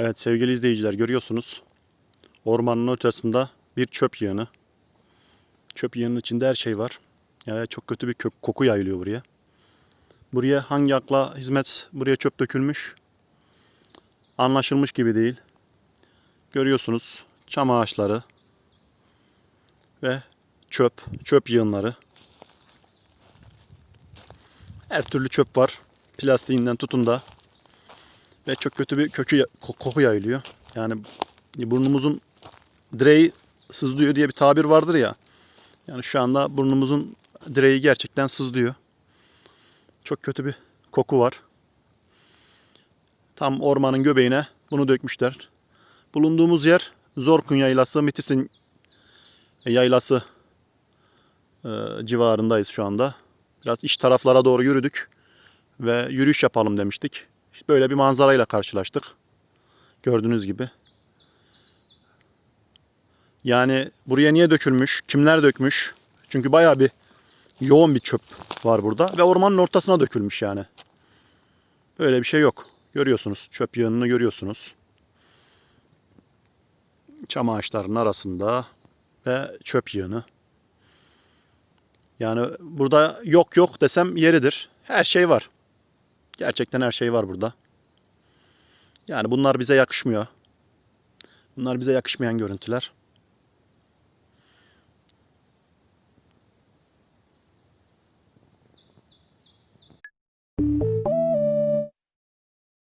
Evet sevgili izleyiciler görüyorsunuz. Ormanın ötesinde bir çöp yığını. Çöp yığının içinde her şey var. Yani çok kötü bir kök, koku yayılıyor buraya. Buraya hangi akla hizmet buraya çöp dökülmüş anlaşılmış gibi değil. Görüyorsunuz çam ağaçları ve çöp, çöp yığınları. Her türlü çöp var. Plastiğinden tutun da ve çok kötü bir kökü ko- koku yayılıyor. Yani burnumuzun direği sızlıyor diye bir tabir vardır ya. Yani şu anda burnumuzun direği gerçekten sızlıyor. Çok kötü bir koku var. Tam ormanın göbeğine bunu dökmüşler. Bulunduğumuz yer Zorkun Yaylası, Mitis'in yaylası e, civarındayız şu anda. Biraz iç taraflara doğru yürüdük ve yürüyüş yapalım demiştik. İşte böyle bir manzarayla karşılaştık. Gördüğünüz gibi. Yani buraya niye dökülmüş? Kimler dökmüş? Çünkü bayağı bir yoğun bir çöp var burada ve ormanın ortasına dökülmüş yani. Böyle bir şey yok. Görüyorsunuz. Çöp yığınını görüyorsunuz. Çam ağaçlarının arasında ve çöp yığını. Yani burada yok yok desem yeridir. Her şey var. Gerçekten her şey var burada. Yani bunlar bize yakışmıyor. Bunlar bize yakışmayan görüntüler.